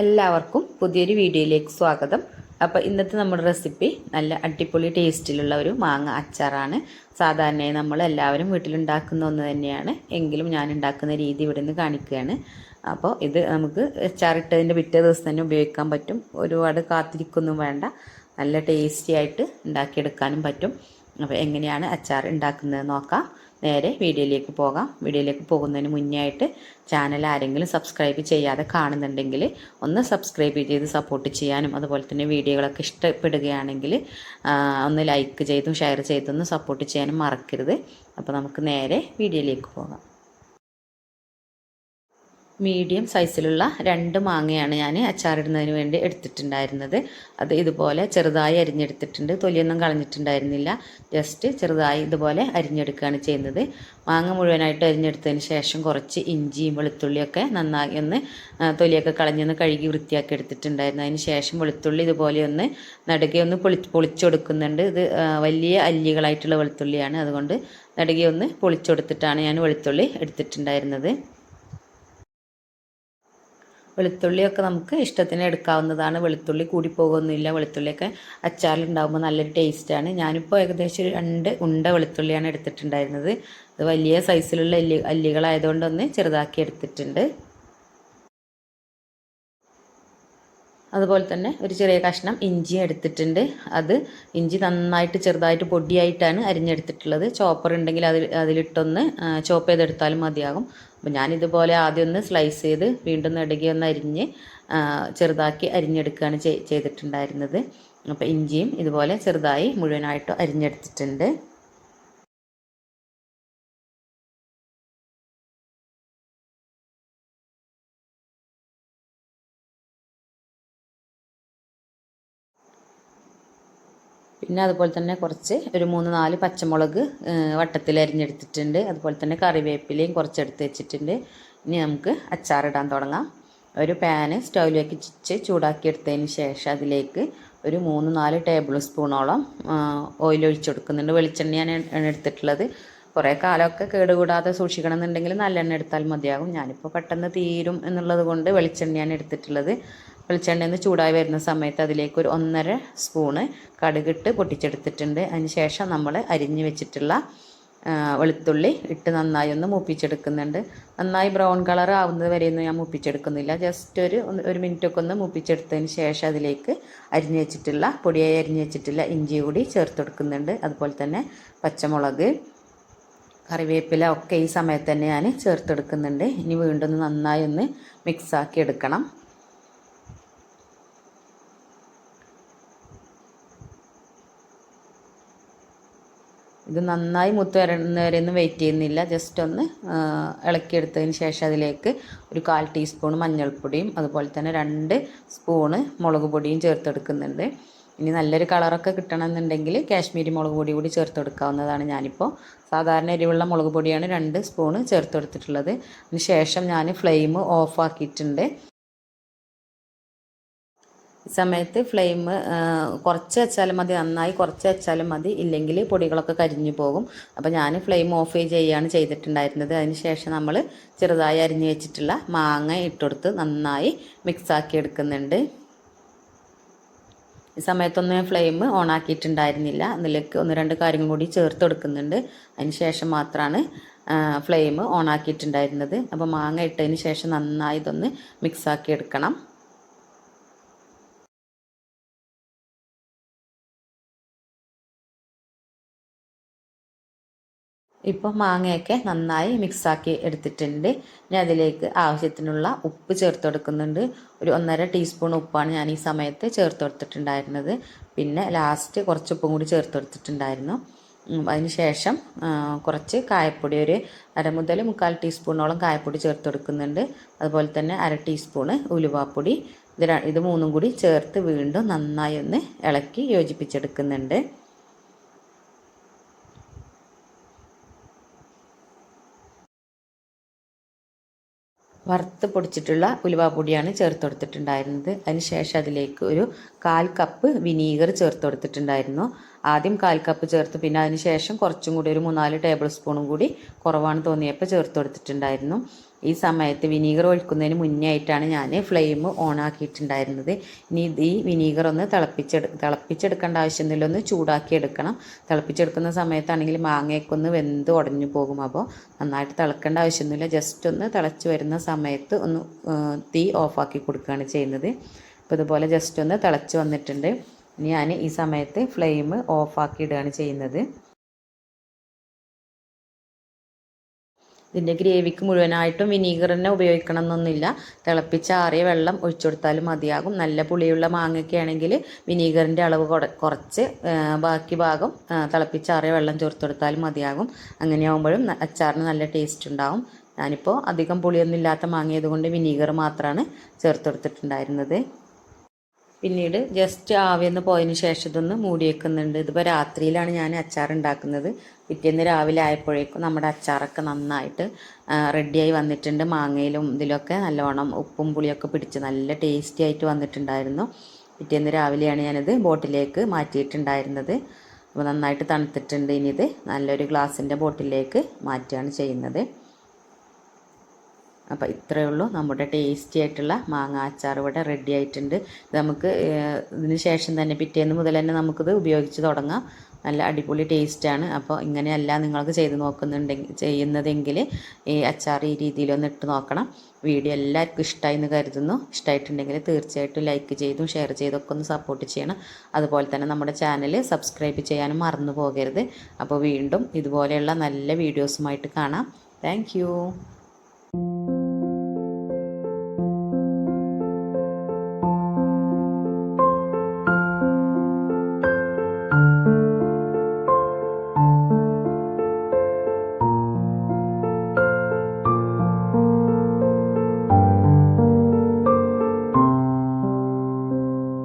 എല്ലാവർക്കും പുതിയൊരു വീഡിയോയിലേക്ക് സ്വാഗതം. അപ്പോൾ ഇന്നത്തെ നമ്മുടെ റെസിപ്പി നല്ല അടിപൊളി ടേസ്റ്റിലുള്ള ഒരു മാങ്ങ അച്ചാറാണ്. സാധാരണയായി നമ്മൾ എല്ലാവരും വീട്ടിലുണ്ടാക്കുന്ന ഒന്ന് തന്നെയാണ്. എങ്കിലും ഞാൻ ഉണ്ടാക്കുന്ന രീതി ഇവിടെ നിന്ന് കാണിക്കുകയാണ്. അപ്പോൾ ഇത് നമുക്ക് അച്ചാറിട്ടതിന്റെ പിറ്റേ ദിവസം തന്നെ ഉപയോഗിക്കാൻ പറ്റും. ഒരുപാട് കാത്തിരിക്കൊന്നും വേണ്ട. നല്ല ടേസ്റ്റി ആയിട്ട് ഉണ്ടാക്കിയെടുക്കാനും പറ്റും. അപ്പോൾ എങ്ങനെയാണ് അച്ചാർ ഉണ്ടാക്കുന്നത് നോക്കാം. നേരെ വീഡിയോയിലേക്ക് പോകാം. വീഡിയോയിലേക്ക് പോകുന്നതിന് മുന്നേ ആയിട്ട് ചാനൽ ആരെങ്കിലും സബ്സ്ക്രൈബ് ചെയ്യാതെ കാണുന്നുണ്ടെങ്കിൽ ഒന്ന് സബ്സ്ക്രൈബ് ചെയ്ത് സപ്പോർട്ട് ചെയ്യാനും അതുപോലെ തന്നെ വീഡിയോകളൊക്കെ ഇഷ്ടപ്പെടുകയാണെങ്കിൽ ഒന്ന് ലൈക്ക് ചെയ്തും ഷെയർ ചെയ്തൊന്ന് സപ്പോർട്ട് ചെയ്യാനും മറക്കരുത്. അപ്പോൾ നമുക്ക് നേരെ വീഡിയോയിലേക്ക് പോകാം. മീഡിയം സൈസിലുള്ള രണ്ട് മാങ്ങയാണ് ഞാൻ അച്ചാറിടുന്നതിന് വേണ്ടി എടുത്തിട്ടുണ്ടായിരുന്നത്. അത് ഇതുപോലെ ചെറുതായി അരിഞ്ഞെടുത്തിട്ടുണ്ട്. തൊലിയൊന്നും കളഞ്ഞിട്ടുണ്ടായിരുന്നില്ല. ജസ്റ്റ് ചെറുതായി ഇതുപോലെ അരിഞ്ഞെടുക്കുകയാണ് ചെയ്യുന്നത്. മാങ്ങ മുഴുവനായിട്ട് അരിഞ്ഞെടുത്തതിന് ശേഷം കുറച്ച് ഇഞ്ചിയും വെളുത്തുള്ളിയൊക്കെ നന്നായി ഒന്ന് തൊലിയൊക്കെ കളഞ്ഞൊന്ന് കഴുകി വൃത്തിയാക്കി എടുത്തിട്ടുണ്ടായിരുന്നു. അതിന് ശേഷം വെളുത്തുള്ളി ഇതുപോലെ ഒന്ന് നടുകെ ഒന്ന് പൊളി പൊളിച്ചെടുക്കുന്നുണ്ട്. ഇത് വലിയ അല്ലികളായിട്ടുള്ള വെളുത്തുള്ളിയാണ്. അതുകൊണ്ട് നടുകെ ഒന്ന് പൊളിച്ചെടുത്തിട്ടാണ് ഞാൻ വെളുത്തുള്ളി എടുത്തിട്ടുണ്ടായിരുന്നത്. വെളുത്തുള്ളിയൊക്കെ നമുക്ക് ഇഷ്ടത്തിന് എടുക്കാവുന്നതാണ്. വെളുത്തുള്ളി കൂടി പോകുന്നില്ല വെളുത്തുള്ളിയൊക്കെ അച്ചാറിലുണ്ടാകുമ്പോൾ നല്ലൊരു ടേസ്റ്റാണ്. ഞാനിപ്പോൾ ഏകദേശം രണ്ട് ഉണ്ട വെളുത്തുള്ളിയാണ് എടുത്തിട്ടുണ്ടായിരുന്നത്. അത് വലിയ സൈസിലുള്ള അല്ലി അല്ലികളായതുകൊണ്ടൊന്ന് ചെറുതാക്കി എടുത്തിട്ടുണ്ട്. അതുപോലെ തന്നെ ഒരു ചെറിയ കഷ്ണം ഇഞ്ചി എടുത്തിട്ടുണ്ട്. അത് ഇഞ്ചി നന്നായിട്ട് ചെറുതായിട്ട് പൊടിയായിട്ടാണ് അരിഞ്ഞെടുത്തിട്ടുള്ളത്. ചോപ്പർ ഉണ്ടെങ്കിൽ അതിൽ അതിലിട്ടൊന്ന് ചോപ്പ് ചെയ്തെടുത്താലും മതിയാകും. അപ്പോൾ ഞാനിതുപോലെ ആദ്യം ഒന്ന് സ്ലൈസ് ചെയ്ത് വീണ്ടും നെടുകി ഒന്ന് അരിഞ്ഞ് ചെറുതാക്കി അരിഞ്ഞെടുക്കുകയാണ് ചെയ്തിട്ടുണ്ടായിരുന്നത്. അപ്പോൾ ഇഞ്ചിയും ഇതുപോലെ ചെറുതായി മുഴുവനായിട്ട് അരിഞ്ഞെടുത്തിട്ടുണ്ട്. പിന്നെ അതുപോലെ തന്നെ കുറച്ച് ഒരു മൂന്ന് നാല് പച്ചമുളക് വട്ടത്തിൽ അരിഞ്ഞെടുത്തിട്ടുണ്ട്. അതുപോലെ തന്നെ കറിവേപ്പിലയും കുറച്ച് എടുത്ത് വെച്ചിട്ടുണ്ട്. ഇനി നമുക്ക് അച്ചാറിടാൻ തുടങ്ങാം. ഒരു പാന് സ്റ്റൗവിലേക്ക് ചിച്ച് ചൂടാക്കി എടുത്തതിന് ശേഷം അതിലേക്ക് ഒരു മൂന്ന് നാല് ടേബിൾ സ്പൂണോളം ഓയിൽ ഒഴിച്ചു കൊടുക്കുന്നുണ്ട്. വെളിച്ചെണ്ണയാണ് എടുത്തിട്ടുള്ളത്. കുറേ കാലമൊക്കെ കേടുകൂടാതെ സൂക്ഷിക്കണം എന്നുണ്ടെങ്കിൽ നല്ലെണ്ണ എടുത്താൽ മതിയാകും. ഞാനിപ്പോൾ പെട്ടെന്ന് തീരും എന്നുള്ളത് കൊണ്ട് വെളിച്ചെണ്ണയാണ് എടുത്തിട്ടുള്ളത്. വെളിച്ചെണ്ണ ഒന്ന് ചൂടായി വരുന്ന സമയത്ത് അതിലേക്ക് ഒരു ഒന്നര സ്പൂണ് കടുകിട്ട് പൊട്ടിച്ചെടുത്തിട്ടുണ്ട്. അതിന് ശേഷം നമ്മൾ അരിഞ്ഞ് വെച്ചിട്ടുള്ള വെളുത്തുള്ളി ഇട്ട് നന്നായി ഒന്ന് മൂപ്പിച്ചെടുക്കുന്നുണ്ട്. നന്നായി ബ്രൗൺ കളർ ആവുന്നത് വരെയൊന്നും ഞാൻ മൂപ്പിച്ചെടുക്കുന്നില്ല. ജസ്റ്റ് ഒരു ഒരു മിനിറ്റൊക്കെ ഒന്ന് മൂപ്പിച്ചെടുത്തതിന് ശേഷം അതിലേക്ക് അരിഞ്ഞ് വെച്ചിട്ടുള്ള പൊടിയായി അരിഞ്ഞ് വെച്ചിട്ടുള്ള ഇഞ്ചി കൂടി ചേർത്ത് കൊടുക്കുന്നുണ്ട്. അതുപോലെ തന്നെ പച്ചമുളക് കറിവേപ്പില ഒക്കെ ഈ സമയത്ത് തന്നെ ഞാൻ ചേർത്തെടുക്കുന്നുണ്ട് ഇനി വീണ്ടും നന്നായി ഒന്ന് മിക്സാക്കി എടുക്കണം. ഇത് നന്നായി മുത്ത് വരണവരെ ഒന്നും വെയിറ്റ് ചെയ്യുന്നില്ല. ജസ്റ്റ് ഒന്ന് ഇളക്കിയെടുത്തതിന് ശേഷം അതിലേക്ക് ഒരു കാൽ ടീസ്പൂൺ മഞ്ഞൾപ്പൊടിയും അതുപോലെ തന്നെ രണ്ട് സ്പൂണ് മുളക് പൊടിയും ചേർത്തെടുക്കുന്നുണ്ട്. ഇനി നല്ലൊരു കളറൊക്കെ കിട്ടണമെന്നുണ്ടെങ്കിൽ കാശ്മീരി മുളക് പൊടി കൂടി ചേർത്തെടുക്കാവുന്നതാണ് ഞാനിപ്പോൾ സാധാരണ എരിവുള്ള മുളക് പൊടിയാണ് രണ്ട് സ്പൂണ് ചേർത്തെടുത്തിട്ടുള്ളത്. അതിന് ശേഷം ഞാൻ ഫ്ലെയിം ഓഫ് ആക്കിയിട്ടുണ്ട്. ഈ സമയത്ത് ഫ്ലെയിം കുറച്ച് വെച്ചാലും മതി നന്നായി കുറച്ച് വെച്ചാലും മതി. ഇല്ലെങ്കിൽ പൊടികളൊക്കെ കരിഞ്ഞു പോകും. അപ്പോൾ ഞാൻ ഫ്ലെയിം ഓഫ് ചെയ്യുകയാണ് ചെയ്തിട്ടുണ്ടായിരുന്നത്. അതിന് ശേഷം നമ്മൾ ചെറുതായി അരിഞ്ഞു വെച്ചിട്ടുള്ള മാങ്ങ ഇട്ടുകൊടുത്ത് നന്നായി മിക്സാക്കി എടുക്കുന്നുണ്ട്. ഈ സമയത്തൊന്നും ഞാൻ ഫ്ലെയിം ഓൺ ആക്കിയിട്ടുണ്ടായിരുന്നില്ല. അതിലേക്ക് ഒന്ന് രണ്ട് കാര്യം കൂടി ചേർത്ത് കൊടുക്കുന്നുണ്ട്. അതിന് ശേഷം മാത്രമാണ് ഫ്ലെയിം ഓൺ ആക്കിയിട്ടുണ്ടായിരുന്നത്. അപ്പോൾ മാങ്ങ ഇട്ടതിന് ശേഷം നന്നായി ഇതൊന്ന് മിക്സാക്കി എടുക്കണം. ഇപ്പോൾ മാങ്ങയൊക്കെ നന്നായി മിക്സാക്കി എടുത്തിട്ടുണ്ട്. ഞാൻ അതിലേക്ക് ആവശ്യത്തിനുള്ള ഉപ്പ് ചേർത്ത് കൊടുക്കുന്നുണ്ട്. ഒരു ഒന്നര ടീസ്പൂൺ ഉപ്പാണ് ഞാൻ ഈ സമയത്ത് ചേർത്ത് കൊടുത്തിട്ടുണ്ടായിരുന്നത്. പിന്നെ ലാസ്റ്റ് കുറച്ച് ഉപ്പും കൂടി ചേർത്ത് കൊടുത്തിട്ടുണ്ടായിരുന്നു. ശേഷം കുറച്ച് കായപ്പൊടി ഒരു അര മുതൽ മുക്കാൽ ടീസ്പൂണോളം കായപ്പൊടി ചേർത്ത് കൊടുക്കുന്നുണ്ട്. അതുപോലെ തന്നെ അര ടീസ്പൂണ് ഉലുവാപ്പൊടി. ഇത് ഇത് മൂന്നും കൂടി ചേർത്ത് വീണ്ടും നന്നായി ഒന്ന് ഇളക്കി യോജിപ്പിച്ചെടുക്കുന്നുണ്ട്. വറുത്ത് പൊടിച്ചിട്ടുള്ള ഉലുവാപ്പൊടിയാണ് ചേർത്ത് കൊടുത്തിട്ടുണ്ടായിരുന്നത്. അതിനുശേഷം അതിലേക്ക് ഒരു കാൽ കപ്പ് വിനീഗർ ചേർത്ത് കൊടുത്തിട്ടുണ്ടായിരുന്നു. ആദ്യം കാൽ കപ്പ് ചേർത്ത്. പിന്നെ അതിനുശേഷം കുറച്ചും കൂടി ഒരു മൂന്നാൽ ടേബിൾ സ്പൂണും കൂടി കുറവാണ് തോന്നിയപ്പോൾ ചേർത്ത് കൊടുത്തിട്ടുണ്ടായിരുന്നു. ഈ സമയത്ത് വിനീഗർ ഒഴിക്കുന്നതിന് മുന്നേ ആയിട്ടാണ് ഞാൻ ഫ്ലെയിം ഓൺ ആക്കിയിട്ടുണ്ടായിരുന്നത്. ഇനി ഇത് ഈ വിനീഗർ ഒന്ന് തിളപ്പിച്ചെടു തിളപ്പിച്ചെടുക്കേണ്ട ആവശ്യമൊന്നുമില്ല ഒന്ന് ചൂടാക്കി എടുക്കണം തിളപ്പിച്ചെടുക്കുന്ന സമയത്താണെങ്കിൽ മാങ്ങയൊക്കെ ഒന്ന് വെന്ത് ഉടഞ്ഞു പോകും. അപ്പോൾ നന്നായിട്ട് തിളക്കേണ്ട ആവശ്യമൊന്നുമില്ല. ജസ്റ്റ് ഒന്ന് തിളച്ച് വരുന്ന സമയത്ത് ഒന്ന് തീ ഓഫാക്കി കൊടുക്കുകയാണ് ചെയ്യുന്നത്. അപ്പോൾ ഇതുപോലെ ജസ്റ്റ് ഒന്ന് തിളച്ച് വന്നിട്ടുണ്ട്. ഞാൻ ഈ സമയത്ത് ഫ്ലെയിം ഓഫാക്കി ഇടുകയാണ് ചെയ്യുന്നത്. ഇതിന്റെ ഗ്രേവിക്ക് മുഴുവനായിട്ടും വിനീഗർ തന്നെ ഉപയോഗിക്കണം എന്നൊന്നുമില്ല. തിളപ്പിച്ച ആറിയ വെള്ളം ഒഴിച്ചു കൊടുത്താലും മതിയാകും. നല്ല പുളിയുള്ള മാങ്ങയൊക്കെ ആണെങ്കിൽ വിനീഗറിന്റെ അളവ് കുറച്ച് ബാക്കി ഭാഗം തിളപ്പിച്ചാറിയ വെള്ളം ചേർത്ത് കൊടുത്താലും മതിയാകും. അങ്ങനെയാകുമ്പോഴും അച്ചാറിന് നല്ല ടേസ്റ്റ് ഉണ്ടാവും. ഞാനിപ്പോൾ അധികം പുളിയൊന്നും ഇല്ലാത്ത മാങ്ങയതുകൊണ്ട് വിനീഗർ മാത്രമാണ് ചേർത്ത് കൊടുത്തിട്ടുണ്ടായിരുന്നത്. പിന്നീട് ജസ്റ്റ് ആവിയെന്ന് പോയതിന് ശേഷം ഇതൊന്ന് മൂടി വെക്കുന്നുണ്ട് ഇതിപ്പോൾ രാത്രിയിലാണ് ഞാൻ അച്ചാർ ഉണ്ടാക്കുന്നത് പിറ്റേന്ന് രാവിലെ ആയപ്പോഴേക്കും നമ്മുടെ അച്ചാറൊക്കെ നന്നായിട്ട് റെഡിയായി വന്നിട്ടുണ്ട്. മാങ്ങയിലും ഇതിലൊക്കെ നല്ലവണ്ണം ഉപ്പും പുളിയൊക്കെ പിടിച്ച് നല്ല ടേസ്റ്റി ആയിട്ട് വന്നിട്ടുണ്ടായിരുന്നു. പിറ്റേന്ന് രാവിലെയാണ് ഞാനിത് ബോട്ടിലേക്ക് മാറ്റിയിട്ടുണ്ടായിരുന്നത്. അപ്പോൾ നന്നായിട്ട് തണുത്തിട്ടുണ്ട്. ഇനി ഇത് നല്ലൊരു ഗ്ലാസിന്റെ ബോട്ടിലേക്ക് മാറ്റുകയാണ് ചെയ്യുന്നത്. അപ്പോൾ ഇത്രയേ ഉള്ളൂ. നമ്മുടെ ടേസ്റ്റി ആയിട്ടുള്ള മാങ്ങ അച്ചാർ ഇവിടെ റെഡി ആയിട്ടുണ്ട്. നമുക്ക് ഇതിന് ശേഷം തന്നെ പിറ്റേന്ന് മുതൽ തന്നെ നമുക്കിത് ഉപയോഗിച്ച് തുടങ്ങാം. നല്ല അടിപൊളി ടേസ്റ്റാണ് അപ്പോൾ ഇങ്ങനെയല്ല നിങ്ങൾക്ക് ചെയ്ത് നോക്കുന്നുണ്ടെങ്കിൽ ചെയ്യുന്നതെങ്കിൽ ഈ അച്ചാർ ഈ രീതിയിലൊന്ന് ഇട്ട് നോക്കണം. വീഡിയോ എല്ലാവർക്കും ഇഷ്ടമായി എന്ന് കരുതുന്നു. ഇഷ്ടമായിട്ടുണ്ടെങ്കിൽ തീർച്ചയായിട്ടും ലൈക്ക് ചെയ്തും ഷെയർ ചെയ്തൊക്കെ ഒന്ന് സപ്പോർട്ട് ചെയ്യണം. അതുപോലെ തന്നെ നമ്മുടെ ചാനൽ സബ്സ്ക്രൈബ് ചെയ്യാനും മറന്നു പോകരുത്. അപ്പോൾ വീണ്ടും ഇതുപോലെയുള്ള നല്ല വീഡിയോസുമായിട്ട് കാണാം. താങ്ക്